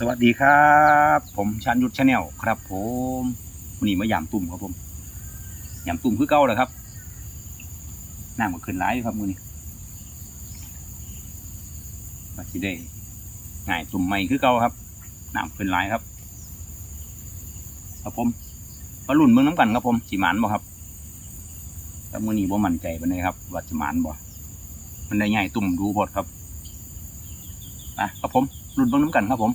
สวัสดีครับ ผมชันยุทธชาแนลครับผมวันนี้มายามตุ่มครับผมยามตุ่มคือเก่าเลยครับน้ำก็ขึ้นร้ายอยู่ครับมือนี้มาสิได้ง่ายตุ่มใหม่คือเก่าครับน้ำขึ้นร้ายครับ ครับผมมาลุ่นเมืองน้ำกันครับผมสีหมานบ่ครับแต่มือนี้บ่มั่นใจปานใดครับว่าสิหมานบ่มันได้ง่ายตุ่มดูบดครับอะครับผมลุ่นเมืองน้ำกันครับผม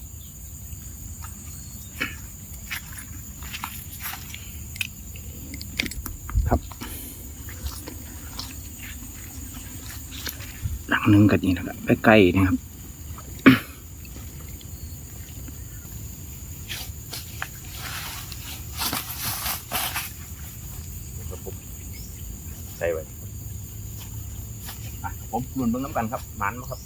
หลังหนึ่งกันนี่นะครับใกล้ๆนะครับใส่ไว้ผมรุนเบิ้งน้ำกันครับหมันครับ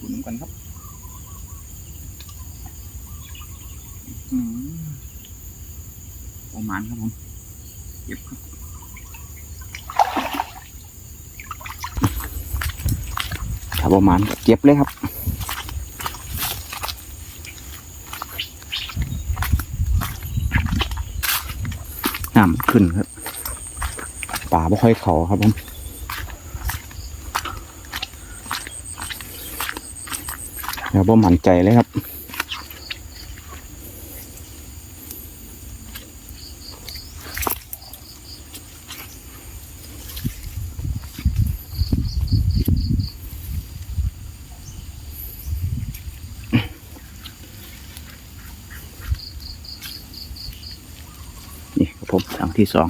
รุนน้ำกันครับอืม โอ้หมันครับผมเก็บครับถ้าประมาณก็เก็บเลยครับน้ำขึ้นครับป่าไม่ค่อยเขาครับผมเดี๋ยวผมมั่นใจเลยครับ ที่สอง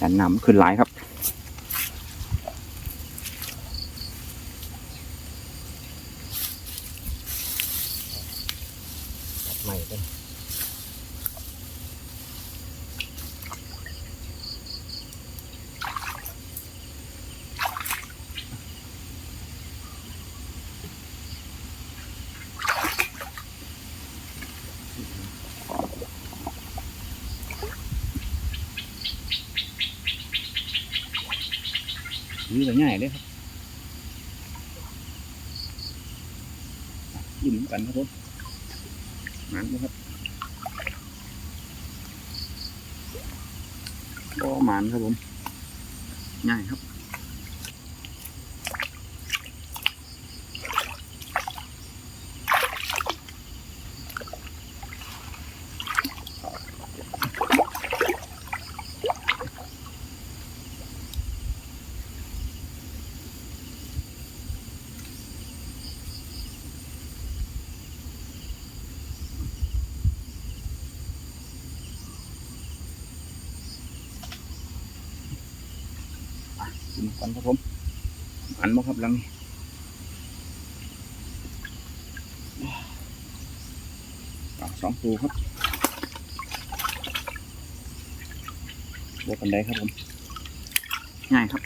ด้านนำขึ้นหลายครับใหม่เป็น นี่ก็ง่ายเลยครับยิ้มกันครับผมหมันนะครับก็หมันครับผมง่ายครับ กินกันครับผมอันบ่ครับหลังนี้อะสองตัวครับบวกกันได้ครับผม ง่ายครับ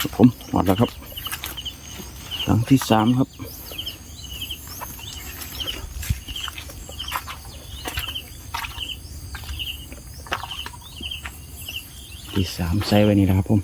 ครับผมหมดแล้วครับหลังที่สามครับ ที่สามใส่ไว้นี่นะครับผม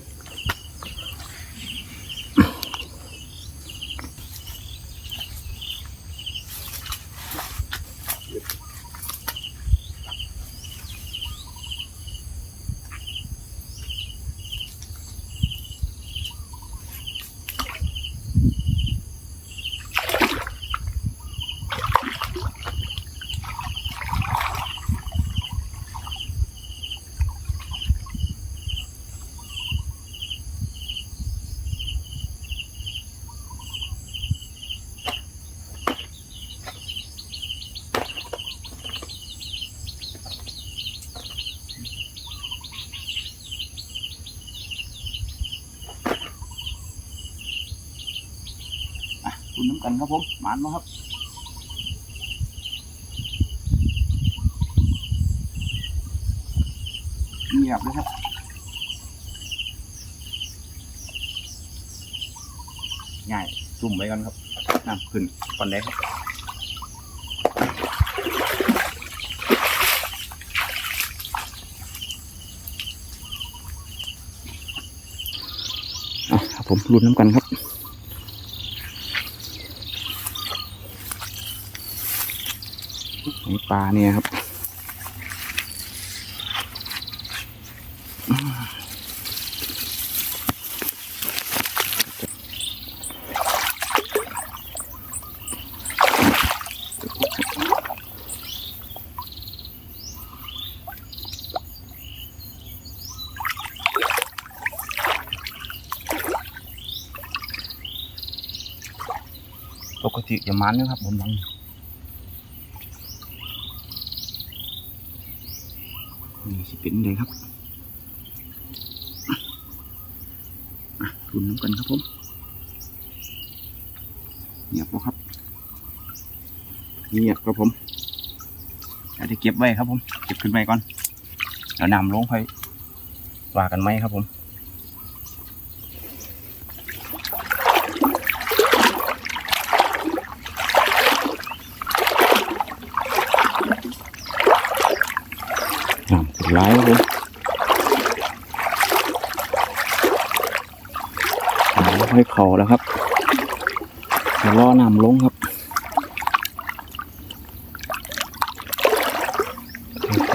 คุณน้ำกันครับผมหมานมาครับเงียบเลยครับง่ายจุ่มไว้กันครับน้ำขึ้นก่อนได้ครับอะครับผมรุนน้ำกันครับ ปลาเนี่ยครับ ปกติจะมันนะครับผมบัง นี่สิเป็นเลยครับทุนน้ำกันครับผมเงียบครับเงียบครับผมอยากจะเก็บไว้ครับผม เก็บขึ้นไปก่อนเดี๋ยวนำลงค่อยว่ากันไหมครับผม หลายครับผมอ่าค่อยเข่าแล้วครับจะล่อน้ำลงครับ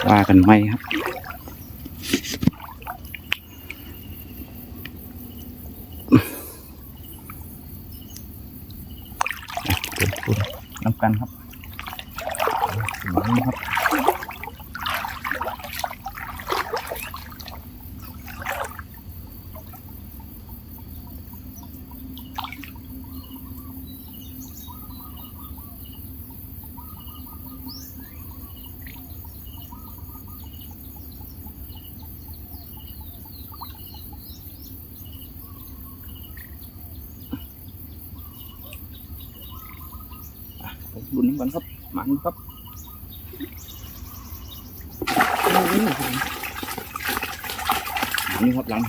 ว่ากันไหมครับน้ำกันครับถึงนี้ครับ ผมรุนน้ำกันครับหมันครับหลังนี่ครับหลัง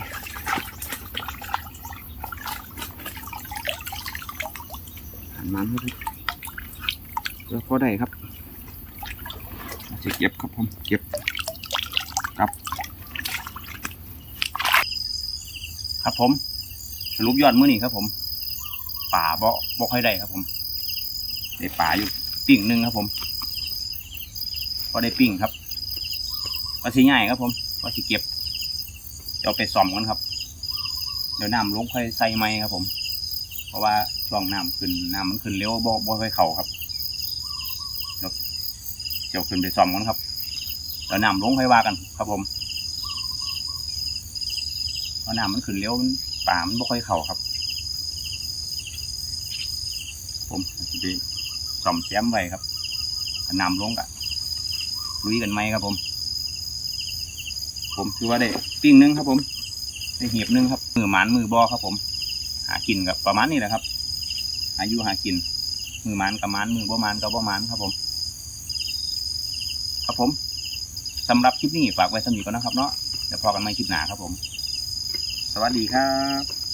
หันมันครับแล้วก็ได้ครับจะเก็บครับผมเก็บครับครับผมสรุปยอดมื้อนี้ครับผมป่าบ่บ่ค่อยได้ครับผม ได้ป่าอยู่ปิ่งหนึ่งครับผมก็ได้ปิ้งครับว่าสิง่ายครับผมว่าสิเก็บเดี๋ยวไปซ่อมกันครับ เดี๋ยวน้ำลงค่อยใส่ไม้ครับผม เพราะว่าช่วงน้ำขึ้นน้ำมันขึ้นเร็วบ่บ่ค่อยเข่าครับเดี๋ยวเดี๋ยวขึ้นไปซ่อมกันครับเดี๋ยวน้ำลงค่อยว่ากัน ครับผมเพราะน้ำมันขึ้นเร็วป่ามันบ่ค่อยเข่าครับ ผมจะไปซ่ อมแซมไว้ครับนำลงกะลุยกันไหมครับผม ผมคือว่าได้ปิ้งหนึงครับ ผม ได้เหียบหนึงครับ มือหมานมือบอครับ ผม หากินกับประมาณนี้แหละครับ อายุหากิน มือหมานกับมานมือบ่มานกับบ่มานครับผม ครับผมสำหรับคลิปนี้ฝากไว้สำหรับก่อนนะครับ เนาะเดี๋ยวพอกันใหม่คลิปหน้าครับผม สวัสดีครับ